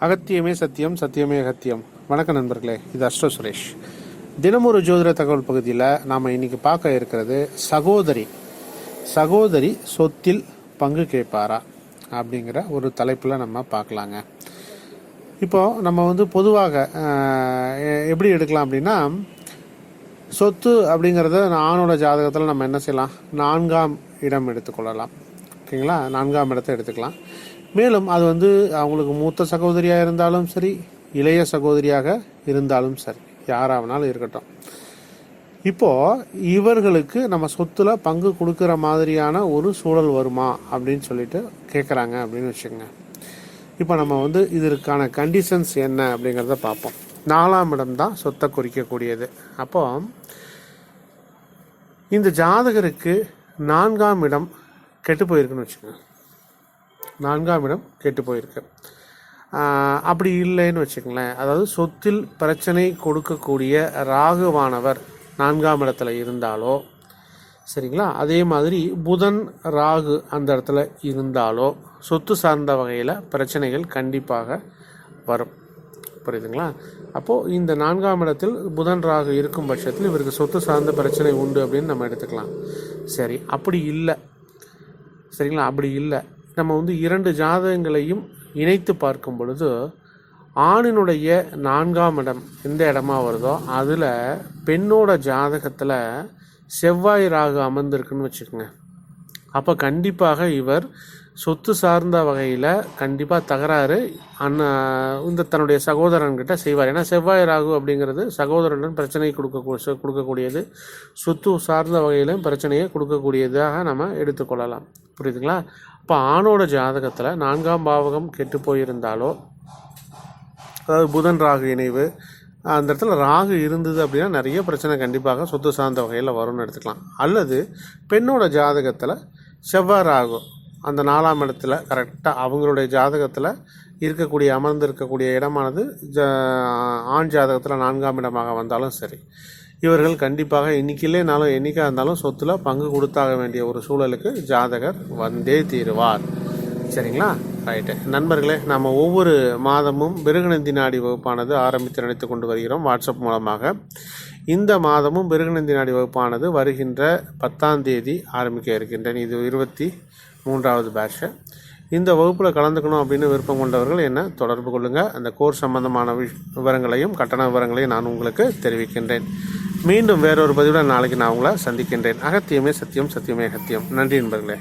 அகத்தியமே சத்தியம் சத்தியமே அகத்தியம். வணக்கம் நண்பர்களே இது அஷ்ட சுரேஷ். தினமொரு ஜோதிட தகவல் பகுதியில் நாம் இன்னைக்கு பார்க்க இருக்கிறது சகோதரி. சகோதரி சொத்தில் பங்கு கேட்பாரா அப்படிங்கிற ஒரு தலைப்பில் நம்ம பார்க்கலாங்க. இப்போ நம்ம வந்து பொதுவாக எ- எப்படி எடுக்கலாம் அப்படின்னா சொத்து அப்படிங்கிறத ஆணோட ஜாதகத்தில் நம்ம என்ன செய்யலாம்? நான்காம் இடம் எடுத்துக்கொள்ளலாம் ஓகேங்களா? நான்காம் இடத்தை எடுத்துக்கலாம். மேலும் அது வந்து அவங்களுக்கு மூத்த சகோதரியாக இருந்தாலும் சரி இளைய சகோதரியாக இருந்தாலும் சரி யாராவனாலும் இருக்கட்டும். இப்போ இவர்களுக்கு நம்ம சொத்துல பங்கு கொடுக்குற மாதிரியான ஒரு சூழல் வருமா அப்படின்னு சொல்லிட்டு கேட்குறாங்க அப்படின்னு வச்சுக்கோங்க. இப்போ நம்ம வந்து இதற்கான கண்டிஷன்ஸ் என்ன அப்படிங்கிறத பார்ப்போம். நாலாம் இடம் தான் சொத்தை குறிக்கக்கூடியது. அப்போ இந்த ஜாதகருக்கு நான்காம் இடம் கெட்டு போயிருக்குன்னு வச்சுக்கோங்க. நான்காம் இடம் கெட்டு போயிருக்கு அப்படி இல்லைன்னு வச்சுக்கங்களேன். அதாவது சொத்தில் பிரச்சனை கொடுக்கக்கூடிய ராகுவானவர் நான்காம் இடத்துல இருந்தாலோ சரிங்களா? அதே மாதிரி புதன் ராகு அந்த இடத்துல இருந்தாலோ சொத்து சார்ந்த வகையில் பிரச்சனைகள் கண்டிப்பாக வரும். புரியுதுங்களா? அப்போது இந்த நான்காம் இடத்தில் புதன் ராகு இருக்கும் பட்சத்தில் இவருக்கு சொத்து சார்ந்த பிரச்சனை உண்டு அப்படின்னு நம்ம எடுத்துக்கலாம். சரி அப்படி இல்லை. சரிங்களா? அப்படி இல்லை. நம்ம வந்து இரண்டு ஜாதகங்களையும் இணைத்து பார்க்கும் பொழுது ஆணினுடைய நான்காம் இடம் எந்த இடமா வருதோ அதில் பெண்ணோட ஜாதகத்தில் செவ்வாய் ராகு அமர்ந்திருக்குன்னு வச்சுக்கோங்க. அப்போ கண்டிப்பாக இவர் சொத்து சார்ந்த வகையில் கண்டிப்பாக தகராறு அண்ணா இந்த தன்னுடைய சகோதரன்கிட்ட செய்வார். ஏன்னா செவ்வாய் ராகு அப்படிங்கிறது சகோதரனுடன் பிரச்சனை கொடுக்க கொடுக்கக்கூடியது. சொத்து சார்ந்த வகையிலும் பிரச்சனையை கொடுக்கக்கூடியதாக நம்ம எடுத்துக்கொள்ளலாம். புரியுதுங்களா? இப்போ ஆணோட ஜாதகத்தில் நான்காம் பாவகம் கெட்டு போயிருந்தாலோ அதாவது புதன் ராகு இணைவு அந்த இடத்துல ராகு இருந்தது அப்படின்னா நிறைய பிரச்சனை கண்டிப்பாக சொத்து சார்ந்த வகையில் வரும்னு எடுத்துக்கலாம். அல்லது பெண்ணோட ஜாதகத்தில் செவ்வாய் ராகு அந்த நாலாம் இடத்துல கரெக்டாக அவங்களுடைய ஜாதகத்தில் இருக்கக்கூடிய அமர்ந்து இருக்கக்கூடிய இடமானது ஜ ஆண் ஜாதகத்தில் நான்காம் இடமாக வந்தாலும் சரி. இவர்கள் கண்டிப்பாக இன்னைக்கில்லைனாலும் என்றைக்காக இருந்தாலும் சொத்தில் பங்கு கொடுத்தாக வேண்டிய ஒரு சூழலுக்கு ஜாதகர் வந்தே தீருவார். சரிங்களா? ரைட்டு நண்பர்களே நம்ம ஒவ்வொரு மாதமும் பிருகுநந்தி நாடி வகுப்பானது ஆரம்பித்து நினைத்து கொண்டு வருகிறோம் வாட்ஸ்அப் மூலமாக. இந்த மாதமும் பிருகுநந்தி நாடி வகுப்பானது வருகின்ற பத்தாம் தேதி ஆரம்பிக்க இருக்கின்றேன். இது இருபத்தி மூன்றாவது பேட்சு இந்த வகுப்பில் கலந்துக்கணும் அப்படின்னு விருப்பம் கொண்டவர்கள் என்ன தொடர்பு கொள்ளுங்கள் அந்த கோர்ஸ் சம்பந்தமான விஷ் விவரங்களையும் கட்டண விவரங்களையும் நான் உங்களுக்கு தெரிவிக்கின்றேன். மீண்டும் வேறொரு பதிவுடன் நாளைக்கு நான் உங்களை சந்திக்கின்றேன். அகத்தியமே சத்தியம் சத்தியமே அகத்தியம். நன்றி நண்பர்களே.